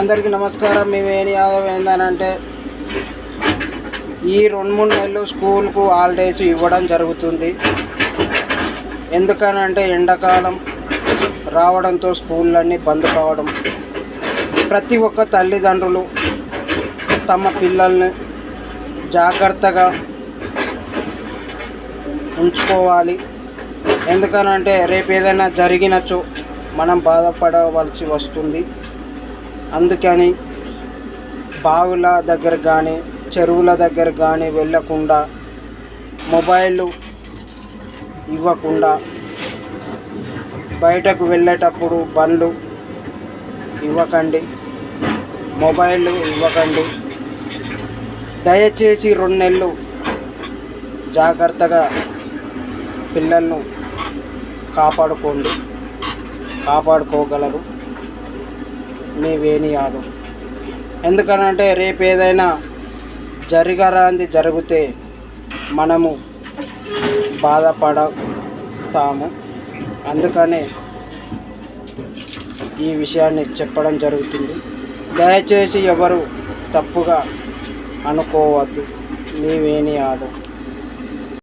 అందరికీ నమస్కారం. మేము ఏని యాదవ్ ఏందనంటే ఈ రెండు మూడు నెలలు స్కూల్కు హాలిడేస్ ఇవ్వడం జరుగుతుంది. ఎందుకనంటే ఎండాకాలం రావడంతో స్కూళ్ళన్నీ బంద్ కావడం. ప్రతి ఒక్క తల్లిదండ్రులు తమ పిల్లల్ని జాగ్రత్తగా ఉంచుకోవాలి. ఎందుకనంటే రేపు ఏదైనా జరిగినచో మనం బాధపడవలసి వస్తుంది. అందుకని బావుల దగ్గర కానీ చెరువుల దగ్గర కానీ వెళ్ళకుండా మొబైల్ ఇవ్వకుండా బయటకు వెళ్ళేటప్పుడు బండ్లు ఇవ్వకండి మొబైల్ ఇవ్వకండి. దయచేసి రెండు నెలలు జాగ్రత్తగా పిల్లలను కాపాడుకోండి కాపాడుకోగలరు. మీ వేణి యాదవ్. ఎందుకనంటే రేపు ఏదైనా జరగరాంది జరిగితే మనము బాధపడతాము. అందుకనే ఈ విషయాన్ని చెప్పడం జరుగుతుంది. దయచేసి ఎవరు తప్పుగా అనుకోవద్దు. మీ వేణి యాదవ్.